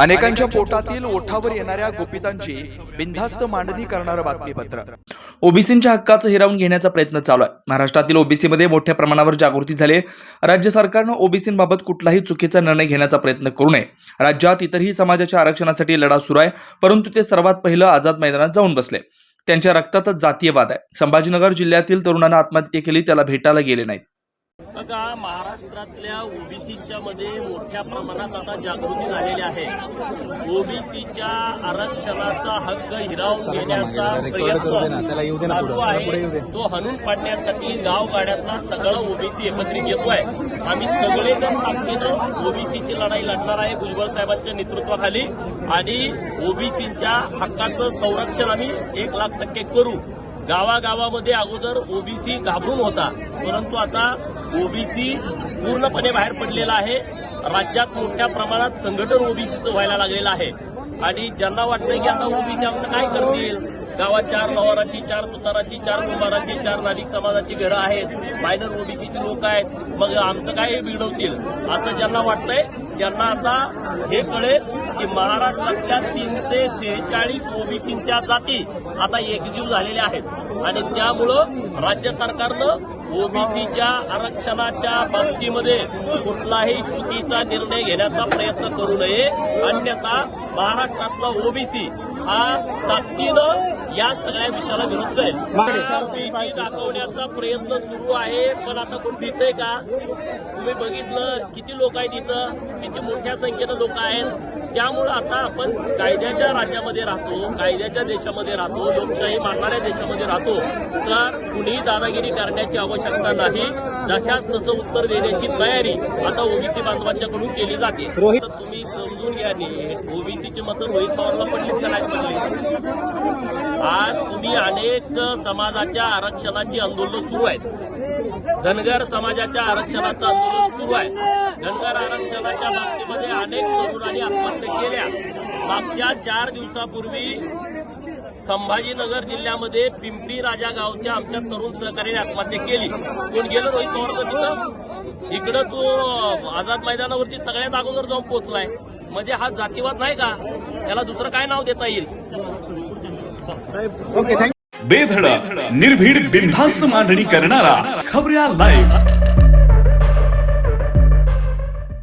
अनेकांच्या पोटातील ओठावर येणाऱ्या गोपितांची बिनधास्त मांडणी करणारं बातमीपत्र. ओबीसींच्या हक्काचं हिरावून घेण्याचा प्रयत्न चालू आहे. महाराष्ट्रातील ओबीसीमध्ये मोठ्या प्रमाणावर जागृती झाली राज्य सरकारनं ओबीसींबाबत कुठलाही चुकीचा निर्णय घेण्याचा प्रयत्न करू नये. राज्यात इतरही समाजाच्या आरक्षणासाठी लढा सुरू आहे परंतु ते सर्वात पहिलं आझाद मैदानात जाऊन बसले. त्यांच्या रक्तातच जातीयवाद आहे. संभाजीनगर जिल्ह्यातील तरुणांना आत्महत्या केली त्याला भेटायला गेले नाहीत. बघा महाराष्ट्रातल्या ओबीसीच्या मध्ये मोठ्या प्रमाणात आता जागृती झालेली आहे. ओबीसीच्या आरक्षणाचा हक्क हिरावून घेण्याचा प्रयत्न चालू आहे. तो हणून पाडण्यासाठी गावगाड्यातला सगळं ओबीसी एकत्रित येतोय. आम्ही सगळेजण ताकदीनं ओबीसीची लढाई लढणार आहे भुजबळ साहेबांच्या नेतृत्वाखाली. आणि ओबीसीच्या हक्काचं संरक्षण आम्ही एक लाख टक्के करू. गावागावामध्ये अगोदर ओबीसी घाबरून होता. परंतु आता ओबीसी पूर्णपणे बाहेर पडलेला आहे. राज्यात मोठ्या प्रमाणात संघटन ओबीसीचं व्हायला लागलेलं आहे. आणि ज्यांना वाटतं की आता ओबीसी आमचं काय करतील? गावात चार लवाराची चार सुताराची चार कुंभाराची चार नाभिक समाजाची घरं आहेत. मायनर ओबीसीची लोक आहेत. मग आमचं काय बिघडवतील? असं ज्यांना वाटतंय त्यांना आता हे कळेल की महाराष्ट्रातल्या तीनशे सेहेचाळीस ओबीसींच्या जाती आता एकजीव झालेल्या आहेत. आणि त्यामुळं राज्य सरकारनं ओबीसीच्या आरक्षणाच्या बाबतीमध्ये कुठलाही चुकीचा निर्णय घेण्याचा प्रयत्न करू नये. अन्यथा महाराष्ट्रातला ओबीसी हा ताकदीनं या सगळ्या विषयाला विरुद्ध आहे. भीती दाखवण्याचा प्रयत्न सुरू आहे पण आता कोण भीतय का? तुम्ही बघितलं किती लोक आहेत इथं किती मोठ्या संख्येनं लोक आहेत. त्यामुळं आता आपण कायद्याच्या राज्यामध्ये राहतो कायद्याच्या देशामध्ये राहतो लोकशाही मानणाऱ्या देशामध्ये राहतो. तर कुणीही दादागिरी करण्याची आवश्यकता नाही. जशाच तसं उत्तर देण्याची तयारी आता ओबीसी बांधवांच्याकडून केली जाते. तर तुम्ही समजून घ्या ओबीसीची मतं रोहित पवारला पडलीत का नाही? पडली आज तुम्ही अनेक समाजाच्या आरक्षणाची आंदोलनं सुरू आहेत. धनगर समाजाच्या आरक्षणाचं आंदोलन सुरू आहे. धनगर आरक्षणाच्या बाबतीमध्ये अनेक तरुणांनी आत्महत्या केल्या. मागच्या चार दिवसापूर्वी संभाजीनगर जिल्ह्यामध्ये पिंपरी राजा गावच्या आमच्या तरुण सहकार्याने आत्महत्या केली. कोण गेलं रोहित पवारचं तिथं? इकडं तो आझाद मैदानावरती सगळ्यात अगोदर जाऊन पोहोचलाय. म्हणजे हा जातीवाद नाही का? त्याला दुसरं काय नाव देता येईल? बेधडक निर्भीड बिनधास्त मांडणी करणारा खबऱ्या लाईव्ह